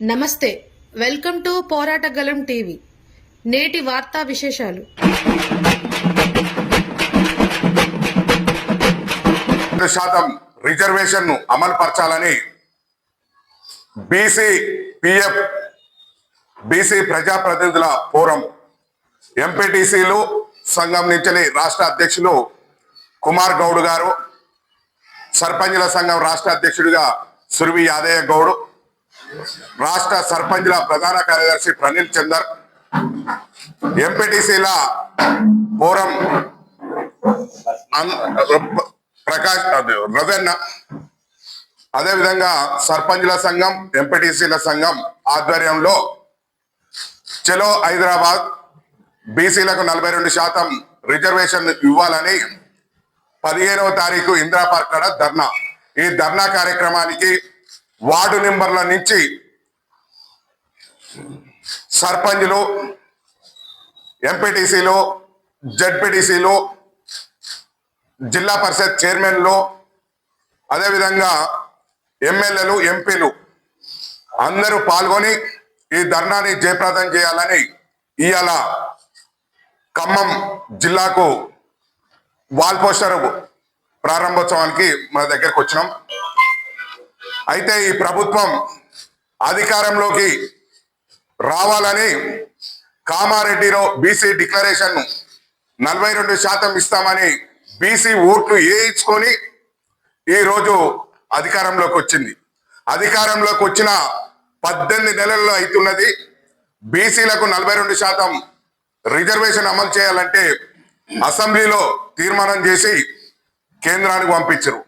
నమస్తే welcome to పోరాటగలం TV. నేటి వార్తా విశేషాలు. రెండు శాతం రిజర్వేషన్ను అమలు పరచాలని బీసీ పిఎఫ్ బీసీ ప్రజాప్రతినిధుల ఫోరం ఎంపీటీసీలు సంఘం నుంచి రాష్ట్ర అధ్యక్షులు కుమార్ గౌడ్ గారు సర్పంచుల సంఘం రాష్ట్ర అధ్యక్షుడిగా సురవి యాదయ్య గౌడ్ రాష్ట్ర సర్పంచ్ల ప్రధాన కార్యదర్శి ప్రణీల్ చందర్ ఎంపీటీసీల పోరం ప్రకాష్ అదే రవెన్న అదేవిధంగా సర్పంచ్ల సంఘం ఎంపీటీసీల సంఘం ఆధ్వర్యంలో చలో హైదరాబాద్ బీసీలకు నలభై రెండు శాతం రిజర్వేషన్ ఇవ్వాలని పదిహేనవ తారీఖు ఇందిరా పార్క్ ధర్నా. ఈ ధర్నా కార్యక్రమానికి వార్డు నెంబర్ల నుంచి సర్పంచ్లు ఎంపీటీసీలు జడ్పీటీసీలు జిల్లా పరిషత్ చైర్మన్లు అదేవిధంగా ఎమ్మెల్యేలు ఎంపీలు అందరూ పాల్గొని ఈ ధర్నాని జయప్రదం చేయాలని ఇవాళ ఖమ్మం జిల్లాకు వాల్ పోస్టర్ ప్రారంభోత్సవానికి మన దగ్గరకు వచ్చినాం. అయితే ఈ ప్రభుత్వం అధికారంలోకి రావాలని కామారెడ్డిలో బీసీ డిక్లరేషన్ నలభై రెండు శాతం ఇస్తామని బీసీ ఓట్లు వేయించుకొని ఈ రోజు అధికారంలోకి వచ్చింది. అధికారంలోకి వచ్చిన పద్దెనిమిది నెలల్లో అవుతున్నది బీసీలకు నలభై రెండు శాతం రిజర్వేషన్ అమలు చేయాలంటే అసెంబ్లీలో తీర్మానం చేసి కేంద్రానికి పంపించరు.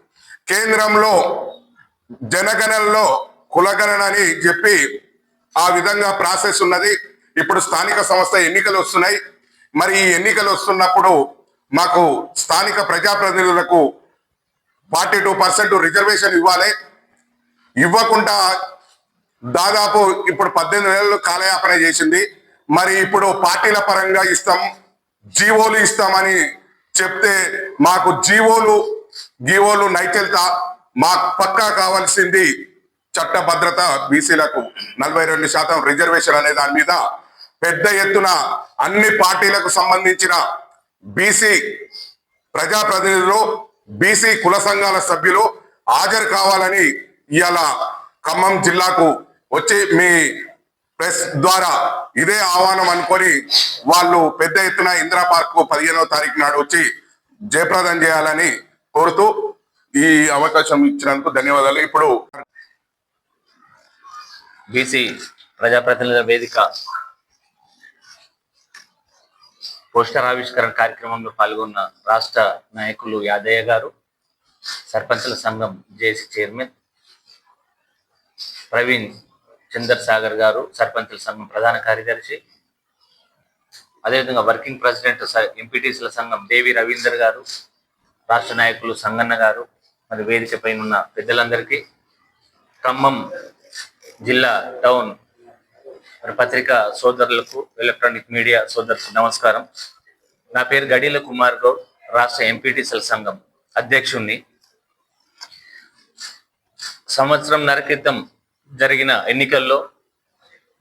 కేంద్రంలో జనగణనలో కులగణన అని చెప్పి ఆ విధంగా ప్రాసెస్ ఉన్నది. ఇప్పుడు స్థానిక సంస్థ ఎన్నికలు వస్తున్నాయి. మరి ఈ ఎన్నికలు వస్తున్నప్పుడు మాకు స్థానిక ప్రజాప్రతినిధులకు ఫార్టీ టూ పర్సెంట్ రిజర్వేషన్ ఇవ్వాలి. ఇవ్వకుండా దాదాపు ఇప్పుడు పద్దెనిమిది నెలలు కాలయాపన చేసింది. మరి ఇప్పుడు పార్టీల పరంగా ఇస్తాం జీవోలు ఇస్తామని చెప్తే మాకు జీవోలు గీవోలు నైకెళ్తా మాకు పక్కా కావాల్సింది చట్ట భద్రత బీసీలకు నలభై రెండు శాతం రిజర్వేషన్ అనే దాని మీద పెద్ద ఎత్తున అన్ని పార్టీలకు సంబంధించిన బీసీ ప్రజాప్రతినిధులు బీసీ కుల సంఘాల సభ్యులు హాజరు కావాలని ఇవాళ ఖమ్మం జిల్లాకు వచ్చి మీ ప్రెస్ ద్వారా ఇదే ఆహ్వానం అనుకొని వాళ్ళు పెద్ద ఎత్తున ఇందిరా పార్క్ పదిహేనవ తారీఖు నాడు వచ్చి జయప్రదం చేయాలని కోరుతూ ఈ అవకాశం ఇచ్చినందుకు ధన్యవాదాలు. ఇప్పుడు బీసీ ప్రజాప్రతినిధుల వేదిక పోస్టర్ ఆవిష్కరణ కార్యక్రమంలో పాల్గొన్న రాష్ట్ర నాయకులు యాదయ్య గారు సర్పంచుల సంఘం జేసీ చైర్మన్ ప్రవీణ్ చందర్ సాగర్ గారు సర్పంచుల సంఘం ప్రధాన కార్యదర్శి అదేవిధంగా వర్కింగ్ ప్రెసిడెంట్ ఎంపీటీసీల సంఘం దేవి రవీందర్ గారు రాష్ట్ర నాయకులు సంగన్న గారు మరి వేదిక పైన ఉన్న పెద్దలందరికీ ఖమ్మం జిల్లా టౌన్ మరి పత్రికా సోదరులకు ఎలక్ట్రానిక్ మీడియా సోదరులకు నమస్కారం. నా పేరు గడిల కుమార్ గౌడ్ రాష్ట్ర ఎంపీటీసీల సంఘం అధ్యక్షుణ్ణి. సంవత్సరం క్రితం జరిగిన ఎన్నికల్లో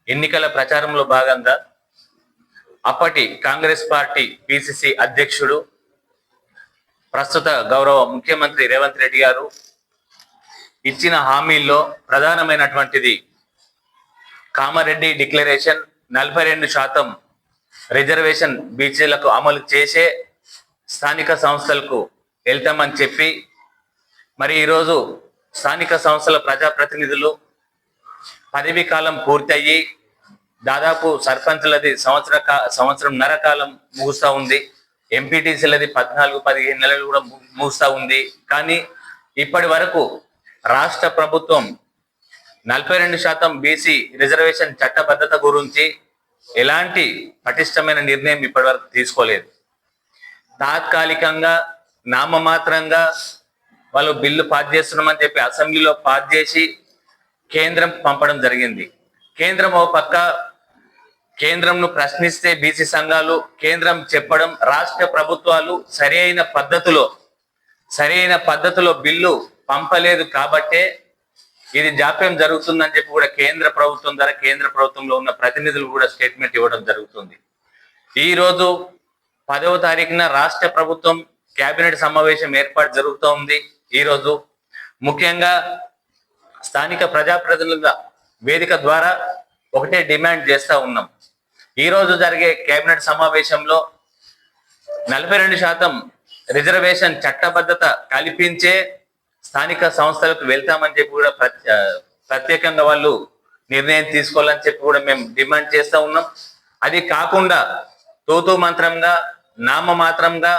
ఎన్నికల ప్రచారంలో భాగంగా అప్పటి కాంగ్రెస్ పార్టీ పిసిసి అధ్యక్షుడు ప్రస్తుత గౌరవ ముఖ్యమంత్రి రేవంత్ రెడ్డి గారు ఇచ్చిన హామీల్లో ప్రధానమైనటువంటిది కామారెడ్డి డిక్లరేషన్ నలభై రెండు శాతం రిజర్వేషన్ బీసీలకు అమలు చేసే స్థానిక సంస్థలకు వెళ్తామని చెప్పి మరి ఈరోజు స్థానిక సంస్థల ప్రజాప్రతినిధులు పదవీ కాలం పూర్తయ్యి దాదాపు సర్పంచులది సంవత్సర సంవత్సరం నర కాలం ముగుస్తూ ఉంది. ఎంపీటీసీలది పద్నాలుగు పదిహేను నెలలు కూడా ము- ఉంది. కానీ ఇప్పటి వరకు రాష్ట్ర ప్రభుత్వం నలభై రెండు శాతం బీసీ రిజర్వేషన్ చట్టబద్ధత గురించి ఎలాంటి పటిష్టమైన నిర్ణయం ఇప్పటివరకు తీసుకోలేదు. తాత్కాలికంగా నామమాత్రంగా వాళ్ళు బిల్లు పాస్ చేస్తున్నామని చెప్పి అసెంబ్లీలో పాస్ చేసి కేంద్రం పంపడం జరిగింది. కేంద్రం ఒక పక్క కేంద్రంను ప్రశ్నిస్తే బీసీ సంఘాలు కేంద్రం చెప్పడం రాష్ట్ర ప్రభుత్వాలు సరి అయిన పద్ధతిలో సరైన పద్ధతిలో బిల్లు పంపలేదు కాబట్టే ఇది జాప్యం జరుగుతుందని చెప్పి కూడా కేంద్ర ప్రభుత్వం ద్వారా కేంద్ర ప్రభుత్వంలో ఉన్న ప్రతినిధులు కూడా స్టేట్మెంట్ ఇవ్వడం జరుగుతుంది. ఈ రోజు పదవ తారీఖున రాష్ట్ర ప్రభుత్వం కేబినెట్ సమావేశం ఏర్పాటు జరుగుతూ ఉంది. ఈ రోజు ముఖ్యంగా స్థానిక ప్రజాప్రతినిధుల వేదిక ద్వారా ఒకటే డిమాండ్ చేస్తూ ఉన్నాం. ఈ రోజు జరిగే కేబినెట్ సమావేశంలో నలభై రెండు శాతం రిజర్వేషన్ చట్టబద్ధత కల్పించే స్థానిక సంస్థలకు వెళ్తామని చెప్పి కూడా ప్రత్యేకంగా వాళ్ళు నిర్ణయం తీసుకోవాలని చెప్పి కూడా మేము డిమాండ్ చేస్తూ ఉన్నాం. అది కాకుండా తోతూ మంత్రంగా నామమాత్రంగా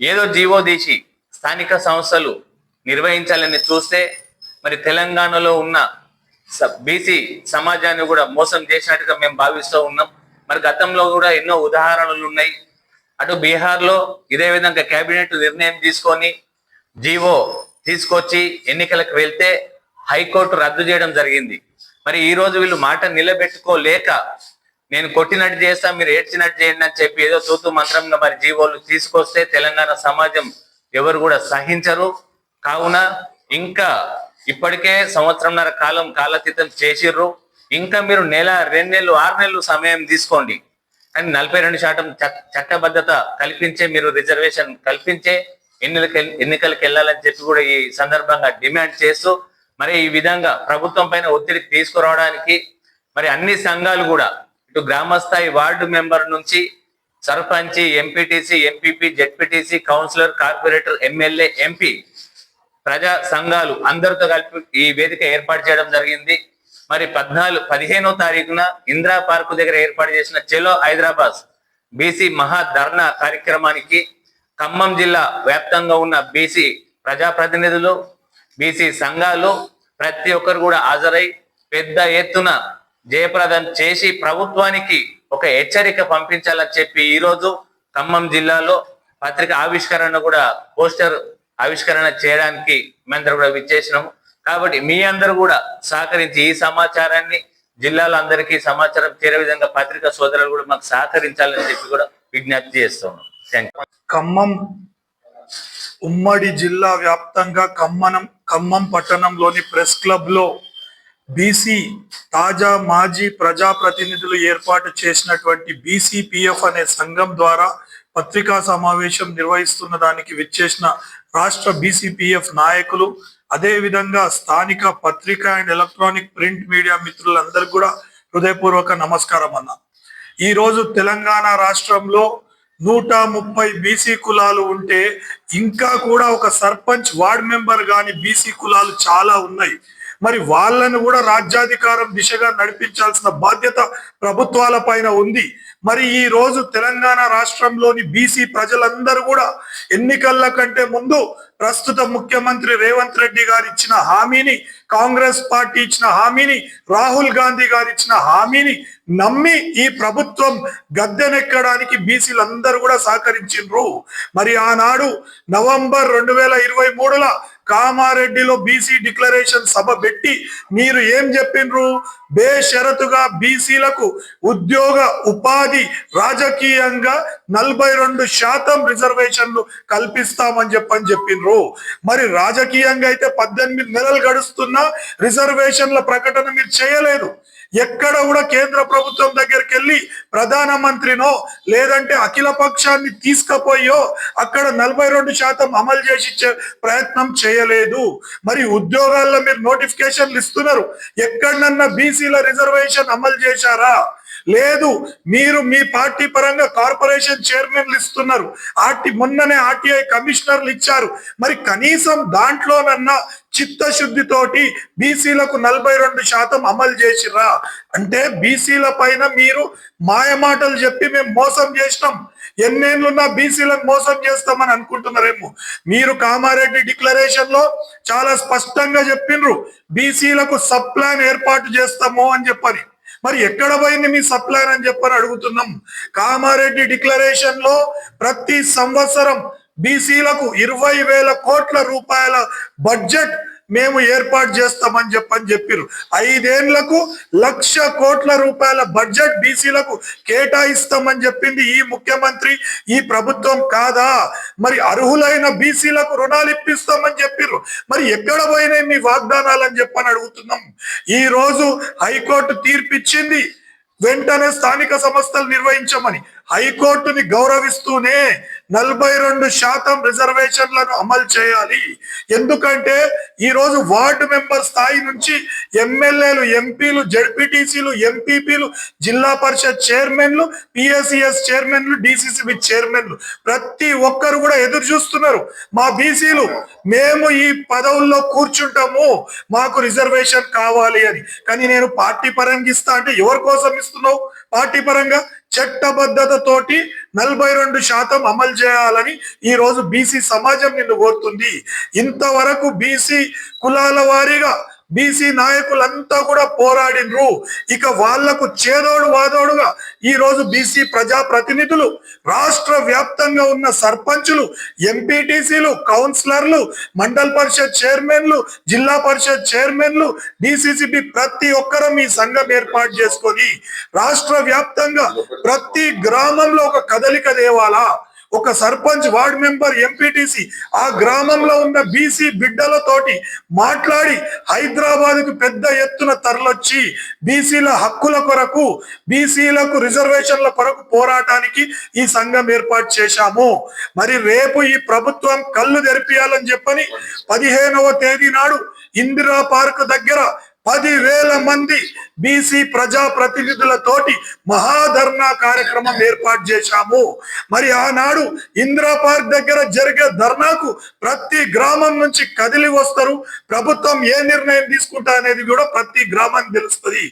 ఏదో జీవో తీసి స్థానిక సంస్థలు నిర్వహించాలని చూస్తే మరి తెలంగాణలో ఉన్న బీసీ సమాజాన్ని కూడా మోసం చేసినట్టుగా మేము భావిస్తూ ఉన్నాం. మరి గతంలో కూడా ఎన్నో ఉదాహరణలు ఉన్నాయి. అటు బీహార్లో ఇదే విధంగా కేబినెట్ నిర్ణయం తీసుకొని జీవో తీసుకొచ్చి ఎన్నికలకు వెళ్తే హైకోర్టు రద్దు చేయడం జరిగింది. మరి ఈ రోజు వీళ్ళు మాట నిలబెట్టుకోలేక నేను కొట్టినట్టు చేస్తా మీరు ఏడ్చినట్టు చేయండి అని చెప్పి ఏదో తూతు మంత్రంగా మరి జీవోలు తీసుకొస్తే తెలంగాణ సమాజం ఎవరు కూడా సహించరు. కావున ఇంకా ఇప్పటికే సంవత్సరంన్నర కాలం కాలతీతం చేసిర్రు. ఇంకా మీరు నెల రెండు నెలలు ఆరు నెలలు సమయం తీసుకోండి. కానీ నలభై రెండు శాతం చట్టబద్ధత కల్పించే మీరు రిజర్వేషన్ కల్పించే ఎన్నికలకు ఎన్నికలకు వెళ్ళాలని చెప్పి కూడా ఈ సందర్భంగా డిమాండ్ చేస్తూ మరి ఈ విధంగా ప్రభుత్వం పైన ఒత్తిడి తీసుకురావడానికి మరి అన్ని సంఘాలు కూడా ఇటు గ్రామస్థాయి వార్డు మెంబర్ నుంచి సర్పంచి MPTC MPP ZPTC councillor corporator MLA MP ప్రజా సంఘాలు అందరితో కలిపి ఈ వేదిక ఏర్పాటు చేయడం జరిగింది. మరి పద్నాలుగు పదిహేనో తారీఖున ఇందిరా పార్కు దగ్గర ఏర్పాటు చేసిన చెలో హైదరాబాద్ బీసీ మహా ధర్నా కార్యక్రమానికి ఖమ్మం జిల్లా వ్యాప్తంగా ఉన్న బీసీ ప్రజాప్రతినిధులు బీసీ సంఘాలు ప్రతి ఒక్కరు కూడా హాజరై పెద్ద ఎత్తున జయప్రదం చేసి ప్రభుత్వానికి ఒక హెచ్చరిక పంపించాలని చెప్పి ఈ రోజు ఖమ్మం జిల్లాలో పత్రిక ఆవిష్కరణ కూడా పోస్టర్ ఆవిష్కరణ చేయడానికి మేమందరూ కూడా విచ్చేసినాము. కాబట్టి మీ అందరూ కూడా సహకరించి ఈ సమాచారాన్ని జిల్లాలో అందరికీ సమాచారం చేరే విధంగా పత్రికా సోదరులు కూడా మాకు సహకరించాలని చెప్పి కూడా విజ్ఞప్తి చేస్తున్నాం ఖమ్మం ఉమ్మడి జిల్లా వ్యాప్తంగా ఖమ్మనం ఖమ్మం పట్టణంలోని ప్రెస్ క్లబ్లో బీసీ తాజా మాజీ ప్రజాప్రతినిధులు ఏర్పాటు చేసినటువంటి బీసీపీఎఫ్ అనే సంఘం ద్వారా పత్రికా సమావేశం నిర్వహిస్తున్న దానికి విచ్చేసిన రాష్ట్ర బీసీపీఎఫ్ నాయకులు అదే విధంగా స్థానిక పత్రికా అండ్ ఎలక్ట్రానిక్ ప్రింట్ మీడియా మిత్రులందరికీ కూడా హృదయపూర్వక నమస్కారం అన్న. ఈ రోజు తెలంగాణ రాష్ట్రంలో నూట ముప్పై బీసీ కులాలు ఉంటే ఇంకా కూడా ఒక సర్పంచ్ వార్డ్ మెంబర్ గాని బీసీ కులాలు చాలా ఉన్నాయి. మరి వాళ్ళను కూడా రాజ్యాధికారం దిశగా నడిపించాల్సిన బాధ్యత ప్రభుత్వాల పైన ఉంది. మరి ఈ రోజు తెలంగాణ రాష్ట్రంలోని బీసీ ప్రజలందరూ కూడా ఎన్నికల కంటే ముందు ప్రస్తుత ముఖ్యమంత్రి రేవంత్ రెడ్డి గారు ఇచ్చిన హామీని కాంగ్రెస్ పార్టీ ఇచ్చిన హామీని రాహుల్ గాంధీ గారు ఇచ్చిన హామీని నమ్మి ఈ ప్రభుత్వం గద్దెనెక్కడానికి బీసీలందరూ కూడా సహకరించిండ్రు. మరి ఆనాడు నవంబర్ రెండు వేల ఇరవై మూడులో కామారెడ్డిలో బీసీ డిక్లరేషన్ సభ పెట్టి మీరు ఏం చెప్పిండ్రు? బేషరతుగా బీసీలకు ఉద్యోగ ఉపాధి రాజకీయంగా నలభై రెండు శాతం రిజర్వేషన్లు కల్పిస్తామని చెప్పని చెప్పిండ్రు. మరి రాజకీయంగా అయితే పద్దెనిమిది నెలలు గడుస్తున్నా రిజర్వేషన్ల ప్రకటన మీరు చేయలేదు. ఎక్కడ కూడా కేంద్ర ప్రభుత్వం దగ్గరికి వెళ్ళి ప్రధానమంత్రినో లేదంటే అఖిల పక్షాన్ని తీసుకుపోయో అక్కడ నలభై రెండు శాతం అమలు చేసి ప్రయత్నం చేయలేదు. మరి ఉద్యోగాల్లో మీరు నోటిఫికేషన్లు ఇస్తున్నారు. ఎక్కడన్నా బీసీల రిజర్వేషన్ అమలు చేశారా? లేదు మీరు మీ పార్టీ పరంగా కార్పొరేషన్ చైర్మన్లు ఇస్తున్నారు. ఆర్టీ మొన్ననే ఆర్టీఐ కమిషనర్లు ఇచ్చారు. మరి కనీసం దాంట్లోనన్నా చిత్తశుద్ధితోటి బీసీలకు నలభై రెండు శాతం అమలు చేసిరా అంటే బీసీల పైన మీరు మాయమాటలు చెప్పి మేము మోసం చేసినాం. ఎన్నేళ్ళున్నా బీసీలను మోసం చేస్తామని అనుకుంటున్నారేమో. మీరు కామారెడ్డి డిక్లరేషన్లో చాలా స్పష్టంగా చెప్పిండ్రు బీసీలకు సబ్ ప్లాన్ ఏర్పాటు చేస్తాము అని చెప్పని. మరి ఎక్కడ పోయింది మీ సప్లైర్ అని చెప్పని అడుగుతున్నాం. కామారెడ్డి డిక్లరేషన్లో ప్రతి సంవత్సరం బీసీలకు ఇరవై వేల కోట్ల రూపాయల బడ్జెట్ మేము ఏర్పాటు చేస్తామని చెప్పని చెప్పారు ఐదేళ్ళకు లక్ష కోట్ల రూపాయల బడ్జెట్ బీసీలకు కేటాయిస్తామని చెప్పింది ఈ ముఖ్యమంత్రి. ఈ ప్రభుత్వం కాదా? మరి అర్హులైన బీసీలకు రుణాలు ఇప్పిస్తామని చెప్పారు మరి ఎక్కడ పోయినాయి మీ వాగ్దానాలు అని చెప్పని అడుగుతున్నాం. ఈ రోజు హైకోర్టు తీర్పిచ్చింది. వెంటనే స్థానిక సంస్థలు నిర్వహించమని. హైకోర్టుని గౌరవిస్తూనే నలభై రెండు శాతం రిజర్వేషన్లను అమలు చేయాలి. ఎందుకంటే ఈరోజు వార్డు మెంబర్ స్థాయి నుంచి ఎమ్మెల్యేలు ఎంపీలు జడ్పీటీసీలు ఎంపీపీలు జిల్లా పరిషత్ చైర్మన్లు పిఎస్సిఎస్ చైర్మన్లు డిసిసిబి చైర్మన్లు ప్రతి ఒక్కరు కూడా ఎదురు చూస్తున్నారు. మా బీసీలు మేము ఈ పదవుల్లో కూర్చుంటాము మాకు రిజర్వేషన్ కావాలి అని. కానీ నేను పార్టీ పరంగా ఇస్తా అంటే ఎవరి కోసం ఇస్తున్నావు? పార్టీ పరంగా? చట్టబద్ధతతోటి నలభై రెండు శాతం అమలు చేయాలని ఈ రోజు బీసీ సమాజం నిన్ను కోరుతుంది. ఇంతవరకు బీసీ కులాల వారీగా బీసీ నాయకులంతా కూడా పోరాడినరు. ఇక వాళ్ళకు చేదోడు వాదోడుగా ఈ రోజు బీసీ ప్రజా ప్రతినిధులు రాష్ట్ర వ్యాప్తంగా ఉన్న సర్పంచులు ఎంపీటీసీలు కౌన్సిలర్లు మండల్ పరిషత్ చైర్మన్లు జిల్లా పరిషత్ చైర్మన్లు డిసిసిబి ప్రతి ఒక్కరం ఈ సంఘం ఏర్పాటు చేసుకొని రాష్ట్ర వ్యాప్తంగా ప్రతి గ్రామంలో ఒక కదలిక దేవాలా ఒక సర్పంచ్ వార్డ్ మెంబర్ ఎంపీటీసీ ఆ గ్రామంలో ఉన్న బీసీ బిడ్డలతోటి మాట్లాడి హైదరాబాద్కు పెద్ద ఎత్తున తరలొచ్చి బీసీల హక్కుల కొరకు బీసీలకు రిజర్వేషన్ల కొరకు పోరాటానికి ఈ సంఘం ఏర్పాటు చేశాము. మరి రేపు ఈ ప్రభుత్వం కళ్ళు తెరిపియాలని చెప్పని పదిహేనవ తేదీ నాడు ఇందిరా పార్క్ దగ్గర పదివేల మంది బీసీ ప్రజా ప్రతినిధులతోటి మహాధర్నా కార్యక్రమం ఏర్పాటు చేశాము. మరి ఆనాడు ఇందిరా పార్క్ దగ్గర జరిగే ధర్నాకు ప్రతి గ్రామం నుంచి కదిలి వస్తారు. ప్రభుత్వం ఏ నిర్ణయం తీసుకుంటా అనేది కూడా ప్రతి గ్రామానికి తెలుస్తుంది.